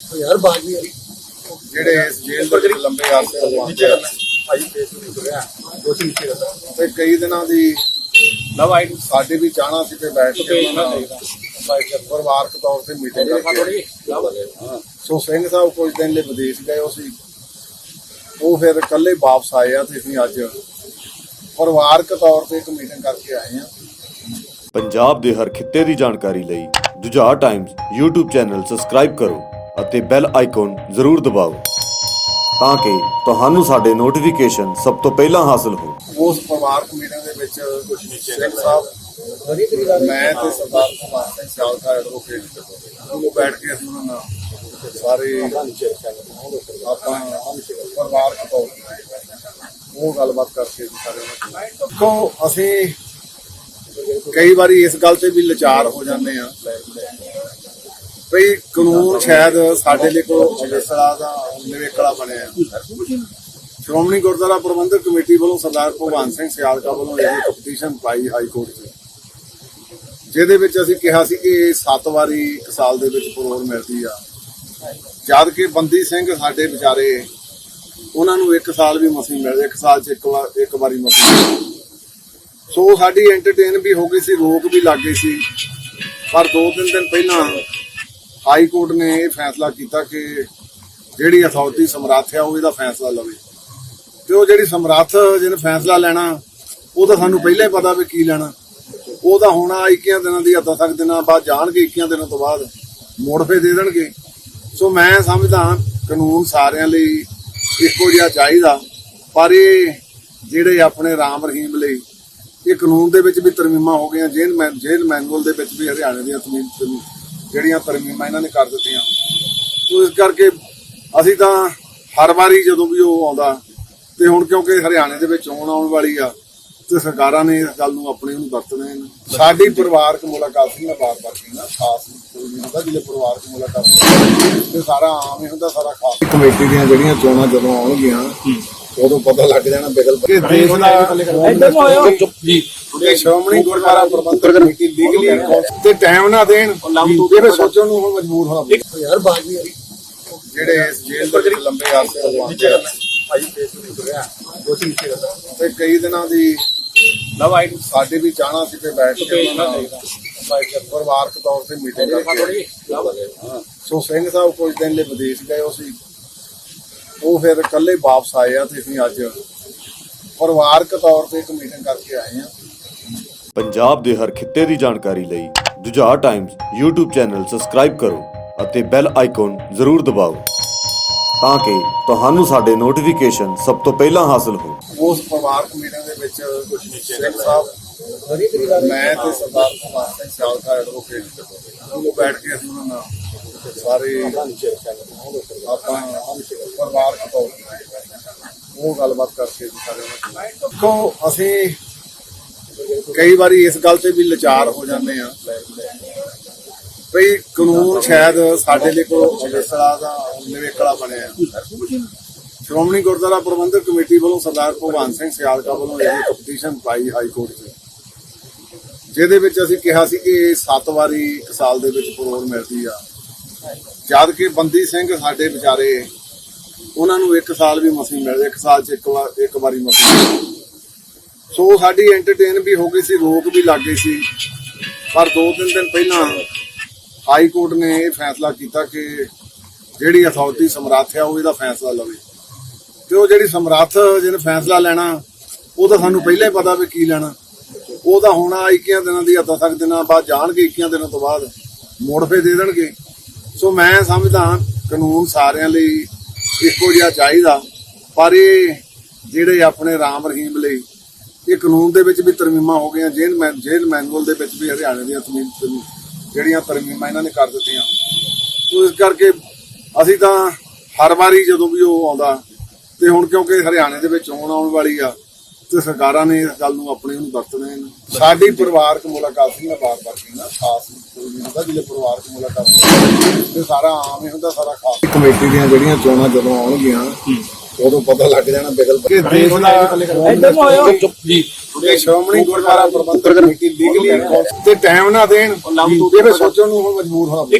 ਯਾਰ ਬਾਜ ਵੀ ਯਾਰੀ ਜਿਹੜੇ ਇਸ ਜੇਲ੍ਹ ਦੇ ਵਿੱਚ ਲੰਬੇ ਅਰਸੇ ਤੋਂ ਨੀਚੇ ਆਉਂਦੇ ਆ। ਕਰਨਾ ਭਾਈ ਫੇਸ ਨੂੰ ਕਰ ਰਿਹਾ ਦੋਸਤ ਨੀਚੇ ਕਰਨਾ ਤੇ ਕਈ ਦਿਨਾਂ ਦੀ ਲਵ ਆਈਡੀ ਸਾਡੇ ਵੀ ਚਾਹਣਾ ਸੀ ਤੇ ਬੈਠ ਕੇ ਉਹਨਾਂ ਨਾਲ ਪਰਿਵਾਰਕ ਤੌਰ ਤੇ ਮੀਟਿੰਗ ਦੇਖਾ ਕਰਕੇ। ਥੋੜੀ ਲਵ ਸੋ ਸਿੰਘ ਸਾਹਿਬ ਕੁਝ ਦਿਨ ਲਈ ਵਿਦੇਸ਼ ਗਏ ਉਹ ਸੀ। ਉਹ ਫਿਰ ਇਕੱਲੇ ਵਾਪਸ ਆਏ ਆ ਤੇ ਅਸੀਂ ਅੱਜ ਪਰਿਵਾਰਕ ਤੌਰ ਤੇ ਇੱਕ ਮੀਟਿੰਗ ਕਰਕੇ ਆਏ ਆ। ਪੰਜਾਬ ਦੇ ਹਰ ਖਿੱਤੇ ਦੀ ਜਾਣਕਾਰੀ ਲਈ Jujhar Times YouTube channel subscribe ਕਰੋ। ਅਤੇ ਬੈਲ ਆਈਕਨ ਜ਼ਰੂਰ ਦਬਾਓ ਤਾਂ ਕਿ ਤੁਹਾਨੂੰ ਸਾਡੇ ਨੋਟੀਫਿਕੇਸ਼ਨ ਸਭ ਤੋਂ ਪਹਿਲਾਂ ਹਾਸਲ ਹੋ ਉਸ ਪਰਿਵਾਰਕ ਮੀਟਿੰਗ ਦੇ ਵਿੱਚ ਸਿੰਘ ਸਾਹਿਬ, ਮੈਂ ਤੇ ਸਰਦਾਰ ਕੁਮਾਰ ਸਿੰਘ ਸਿਆਲਕਾ ਐਡਵੋਕੇਟ ਉਹ ਬੈਠ ਕੇ ਅਸੀਂ ਉਹਨਾਂ ਨਾਲ ਸਾਰੇ ਆਪਾਂ ਪਰਿਵਾਰਕ ਤੌਰ ਤੇ ਉਹ ਗੱਲਬਾਤ ਕਰਕੇ ਸਾਰੇ ਉਹਨਾਂ ਅਸੀਂ ਕਈ ਵਾਰੀ ਇਸ ਗੱਲ ਤੇ ਵੀ ਲਾਚਾਰ ਹੋ ਜਾਂਦੇ ਆ ਭਈ ਕਾਨੂੰਨ ਸ਼ਾਇਦ ਸਾਡੇ ਲਈ ਕੋਈ ਅਵੇਸਲਾ ਦਾ ਨਿਵੇਕਲਾ ਬਣਿਆ ਸ਼੍ਰੋਮਣੀ ਗੁਰਦੁਆਰਾ ਪ੍ਰਬੰਧਕ ਕਮੇਟੀ ਵੱਲੋਂ ਸਰਦਾਰ ਭਗਵਾਨ ਸਿੰਘ ਸਿਆਲਕਾ ਵੱਲੋਂ ਇਹ ਕੰਪੀਟੀਸ਼ਨ ਪਾਈ ਹਾਈ ਕੋਰਟ 'ਚ। ਜਿਹਦੇ ਵਿੱਚ ਅਸੀਂ ਕਿਹਾ ਸੀ ਕਿ ਇਹ ਵਾਰੀ ਇੱਕ ਸਾਲ ਦੇ ਵਿੱਚ ਪਰੋਲ ਮਿਲਦੀ ਆ। ਜਦ ਕਿ ਬੰਦੀ ਸਿੰਘ ਸਾਡੇ ਵਿਚਾਰੇ, ਉਹਨਾਂ ਨੂੰ ਇੱਕ ਸਾਲ ਵੀ ਮਸੀਂ ਮਿਲਦਾ ਇੱਕ ਸਾਲ 'ਚ ਇੱਕ ਵਾਰ, ਇੱਕ ਵਾਰੀ ਮਸੀਂ ਸੋ ਸਾਡੀ ਐਂਟਰਟੇਨ ਵੀ ਹੋ ਗਈ ਸੀ, ਰੋਕ ਵੀ ਲੱਗ ਗਈ ਸੀ। ਪਰ ਦੋ ਤਿੰਨ ਦਿਨ ਪਹਿਲਾਂ ਹਾਈ ਕੋਰਟ ਨੇ ਇਹ ਫੈਸਲਾ ਕੀਤਾ ਕਿ ਜਿਹੜੀ ਅਥਾਰਟੀ ਸਮਰੱਥ ਆ ਉਹ ਇਹਦਾ ਫੈਸਲਾ ਲਵੇ। ਤੇ ਉਹ ਜਿਹੜੀ ਸਮਰੱਥ ਜਿਹਨੇ ਫੈਸਲਾ ਲੈਣਾ, ਉਹ ਤਾਂ ਸਾਨੂੰ ਪਹਿਲਾਂ ਹੀ ਪਤਾ ਵੀ ਕੀ ਲੈਣਾ। ਉਹ ਤਾਂ ਹੋਣਾ 21 ਦਿਨਾਂ ਦੀ ਹੱਦਾਂ ਤੱਕ ਦਿਨਾਂ ਬਾਅਦ ਜਾਣਗੇ 21 ਦਿਨਾਂ ਤੋਂ ਬਾਅਦ ਮੋੜ ਫੇ ਦੇ ਦੇਣਗੇ। ਸੋ ਮੈਂ ਸਮਝਦਾ ਕਾਨੂੰਨ ਸਾਰਿਆਂ ਲਈ ਇੱਕੋ ਜਿਹਾ ਚਾਹੀਦਾ, ਪਰ ਇਹ ਜਿਹੜੇ ਆਪਣੇ ਰਾਮ ਰਹੀਮ ਲਈ, ਇਹ ਕਾਨੂੰਨ ਦੇ ਵਿੱਚ ਵੀ ਤਰਮੀਮਾਂ ਹੋ ਗਈਆਂ, ਜੇਲ੍ਹ ਮੈਂ ਜੇਲ੍ਹ ਮੈਨੂਅਲ ਦੇ ਵਿੱਚ ਵੀ ਹਰਿਆਣੇ ਦੀਆਂ ਤਮੀਮ ਜਿਹੜੀਆਂ ਤਰਮੀਮਾਂ ਇਹਨਾਂ ਨੇ ਕਰ ਦਿੱਤੀਆਂ। ਸੋ ਇਸ ਕਰਕੇ ਅਸੀਂ ਤਾਂ ਹਰ ਵਾਰੀ ਜਦੋਂ ਵੀ ਉਹ ਆਉਂਦਾ ਤੇ ਹੁਣ ਕਿਉਂਕਿ ਹਰਿਆਣੇ ਦੇ ਵਿੱਚ ਆਉਣ ਆਉਣ ਵਾਲੀ ਆ ਤੇ ਸਰਕਾਰਾਂ ਨੇ ਇਸ ਗੱਲ ਨੂੰ ਆਪਣੇ ਨੂੰ ਵਰਤਣੇ ਸਾਡੀ ਪਰਿਵਾਰਕ ਮੁਲਾਕਾਤ ਸੀ ਮੈਂ ਬਾਰ-ਬਾਰ ਕਹਿੰਦਾ ਖਾਸ ਕੋਈ ਨਹੀਂ ਹੁੰਦਾ ਜਿਹੜੇ ਪਰਿਵਾਰਕ ਮੁਲਾਕਾਤ ਤੇ ਸਾਰਾ ਆਮ ਹੀ ਹੁੰਦਾ ਸਾਰਾ ਖਾਸ। ਕਮੇਟੀ ਦੀਆਂ ਜਿਹੜੀਆਂ ਚੋਣਾਂ ਜਦੋਂ ਆਉਣਗੀਆਂ ਉਦੋਂ ਪਤਾ ਲੱਗ ਜਾਣਾ ਬਿਗਲ ਕਿ ਦੇਸ਼ ਦਾ ਚੁੱਪ ਜੀ। ਤੇ ਸ਼੍ਰੋਮਣੀ ਗੁਰਦੁਆਰਾ ਪ੍ਰਬੰਧਕ ਕਮੇਟੀ ਲੀਗਲੀ ਤੇ ਟਾਈਮ ਨਾ ਦੇਣ। ਜਿਹੜੇ ਸੋਚਣ ਨੂੰ ਹੁਣ ਮਜਬੂਰ ਹੋਣਾ। ਯਾਰ ਬਾਜ ਜਿਹੜੇ ਇਸ ਜੇਲ੍ਹ ਦੇ ਲੰਬੇ ਨੀਚੇ ਆਉਂਦੇ ਆ ਭਾਈ ਫੇਸ ਨੂੰ ਰਿਹਾ ਨੀਚੇ ਕਰਨਾ ਤੇ ਕਈ ਦਿਨਾਂ ਦੀ ਲਵ ਆਈਡੀ ਸਾਡੇ ਵੀ ਚਾਹਣਾ ਸੀ ਤੇ ਬੈਠ ਕੇ ਉਹਨਾਂ ਨਾਲ ਪਰਿਵਾਰਕ ਤੌਰ ਤੇ ਮੀਟਿੰਗ ਕਰਕੇ ਥੋੜੀ ਲਵ ਸੋ ਸਿੰਘ ਸਾਹਿਬ ਕੁਝ ਦਿਨ ਲਈ ਵਿਦੇਸ਼ ਗਏ ਉਹ ਸੀ। ਉਹ ਫਿਰ ਇਕੱਲੇ ਵਾਪਸ ਆਏ ਆ ਤੇ ਅਸੀਂ ਅੱਜ ਪਰਿਵਾਰਕ ਤੌਰ ਤੇ ਇੱਕ ਮੀਟਿੰਗ ਕਰਕੇ ਆਏ ਆ। ਪੰਜਾਬ ਦੇ ਹਰ ਖਿੱਤੇ ਦੀ ਜਾਣਕਾਰੀ ਲਈ Jujhar Times YouTube channel subscribe ਕਰੋ ਅਤੇ ਬੈਲ ਆਈਕਨ ਜ਼ਰੂਰ ਦਬਾਓ ਤਾਂ ਕਿ ਤੁਹਾਨੂੰ ਸਾਡੇ ਨੋਟੀਫਿਕੇਸ਼ਨ ਸਭ ਤੋਂ ਪਹਿਲਾਂ ਹਾਸਲ ਹੋ ਉਸ ਪਰਿਵਾਰਕ ਮੀਟਿੰਗ ਦੇ ਵਿੱਚ ਸਾਹਿਬ ਬੜੀ ਤੇਰੀ ਗੱਲ ਮੈਂ ਤੇ ਸਰਦਾਰ ਕੁਮਾਰ ਸਿੰਘ ਸਿਆਲਕਾ ਐਡਵੋਕੇਟ ਉਹ ਬੈਠ ਕੇ ਅਸੀਂ ਉਹਨਾਂ ਨਾਲ ਸਾਰੇ ਆਪਾਂ ਪਰਿਵਾਰਕ ਤੌਰ ਤੇ ਉਹ ਗੱਲਬਾਤ ਕਰਕੇ ਸਾਰੇ ਉਹਨਾਂ ਅਸੀਂ ਕਈ ਵਾਰੀ ਇਸ ਗੱਲ ਤੇ ਵੀ ਲਾਚਾਰ ਹੋ ਜਾਂਦੇ ਆ। ਭਈ ਕਾਨੂੰਨ ਸ਼ਾਇਦ ਸਾਡੇ ਲਈ ਕੋਈ ਅਵੇਸਲਾ ਦਾ ਨਿਵੇਕਲਾ ਬਣਿਆ। ਸ਼੍ਰੋਮਣੀ ਗੁਰਦੁਆਰਾ ਪ੍ਰਬੰਧਕ ਕਮੇਟੀ ਵੱਲੋਂ ਸਰਦਾਰ ਭਗਵਾਨ ਸਿੰਘ ਸਿਆਲਕਾ ਵੱਲੋਂ ਇਹ ਕੰਪੀਟੀਸ਼ਨ ਪਾਈ ਹਾਈ ਕੋਰਟ 'ਚ। ਜਿਹਦੇ ਵਿੱਚ ਅਸੀਂ ਕਿਹਾ ਸੀ ਕਿ ਇਹ ਸੱਤ ਵਾਰੀ ਇੱਕ ਸਾਲ ਦੇ ਵਿੱਚ ਪਰੋਲ ਮਿਲਦੀ ਆ। ਜਦ ਕਿ ਬੰਦੀ ਸਿੰਘ ਸਾਡੇ ਵਿਚਾਰੇ, ਉਹਨਾਂ ਨੂੰ ਇੱਕ ਸਾਲ ਵੀ ਮਸੀਂ ਮਿਲਦਾ ਇੱਕ ਸਾਲ 'ਚ ਇੱਕ ਵਾਰ ਇੱਕ ਵਾਰੀ ਮਸੀਂ ਸੋ ਸਾਡੀ ਐਂਟਰਟੇਨ ਵੀ ਹੋ ਗਈ ਸੀ, ਰੋਕ ਵੀ ਲੱਗ ਗਈ ਸੀ। ਪਰ ਦੋ ਤਿੰਨ ਦਿਨ ਪਹਿਲਾਂ ਹਾਈ ਕੋਰਟ ਨੇ ਇਹ ਫੈਸਲਾ ਕੀਤਾ ਕਿ ਜਿਹੜੀ ਅਥਾਰਟੀ ਸਮਰੱਥ ਆ, ਉਹ ਇਹਦਾ ਫੈਸਲਾ ਲਵੇ। ਤੇ ਉਹ ਜਿਹੜੀ ਸਮਰੱਥ, ਜਿਹਨੇ ਫੈਸਲਾ ਲੈਣਾ, ਉਹ ਤਾਂ ਸਾਨੂੰ ਪਹਿਲਾਂ ਹੀ ਪਤਾ ਵੀ ਕੀ ਲੈਣਾ। ਉਹ ਤਾਂ ਹੋਣਾ 21 ਦਿਨਾਂ ਦੀ ਹੱਦਾਂ ਤੱਕ ਦਿਨਾਂ ਬਾਅਦ ਜਾਣਗੇ 21 ਦਿਨਾਂ ਤੋਂ ਬਾਅਦ ਮੋੜ ਫੇ ਦੇ ਦੇਣਗੇ। ਸੋ ਮੈਂ ਸਮਝਦਾ ਕਾਨੂੰਨ ਸਾਰਿਆਂ ਲਈ ਇੱਕੋ ਜਿਹਾ ਚਾਹੀਦਾ, ਪਰ ਇਹ ਜਿਹੜੇ ਆਪਣੇ ਰਾਮ ਰਹੀਮ ਲਈ ਇਹ ਕਾਨੂੰਨ ਦੇ ਵਿੱਚ ਵੀ ਤਰਮੀਮਾਂ ਹੋ ਗਈਆਂ, ਜੇਲ੍ਹ ਮੈਨ ਜੇਲ੍ਹ ਮੈਨੂਅਲ ਦੇ ਵਿੱਚ ਵੀ ਹਰਿਆਣੇ ਦੀਆਂ ਤਮੀਮ ਜਿਹੜੀਆਂ ਤਰਮੀਮਾਂ ਇਹਨਾਂ ਨੇ ਕਰ ਦਿੱਤੀਆਂ। ਸੋ ਇਸ ਕਰਕੇ ਅਸੀਂ ਤਾਂ ਹਰ ਵਾਰੀ ਜਦੋਂ ਵੀ ਉਹ ਆਉਂਦਾ, ਤੇ ਹੁਣ ਕਿਉਂਕਿ ਹਰਿਆਣੇ ਦੇ ਵਿੱਚ ਆਉਣ ਆਉਣ ਵਾਲੀ ਆ ਤੇ ਸਰਕਾਰਾਂ ਨੇ ਇਸ ਗੱਲ ਨੂੰ ਆਪਣੇ ਨੂੰ ਵਰਤਣੇ ਨੇ। ਸਾਡੀ ਪਰਿਵਾਰਕ ਮੁਲਾਕਾਤ ਸੀ ਮੈਂ ਬਾਰ-ਬਾਰ ਕਹਿੰਦਾ ਖਾਸ ਕੋਈ ਨਹੀਂ ਹੁੰਦਾ ਜਿਹੜੇ ਪਰਿਵਾਰਕ ਮੁਲਾਕਾਤ ਤੇ ਸਾਰਾ ਆਮ ਹੀ ਹੁੰਦਾ ਸਾਰਾ ਖਾਸ। ਕਮੇਟੀ ਦੀਆਂ ਜਿਹੜੀਆਂ ਚੋਣਾਂ ਜਦੋਂ ਆਉਣਗੀਆਂ ਉਦੋਂ ਪਤਾ ਲੱਗ ਜਾਣਾ ਬਿਗਲ ਕਿ ਦੇਸ਼ ਦਾ ਜੀ। ਤੇ ਸ਼੍ਰੋਮਣੀ ਗੁਰਦੁਆਰਾ ਪ੍ਰਬੰਧਕ ਕਮੇਟੀ ਲੀਗਲੀ ਤੇ ਟਾਈਮ ਨਾ ਦੇਣ। ਜਿਹੜੇ ਸੋਚਣ ਨੂੰ ਮਜਬੂਰ ਹੋਣਾ।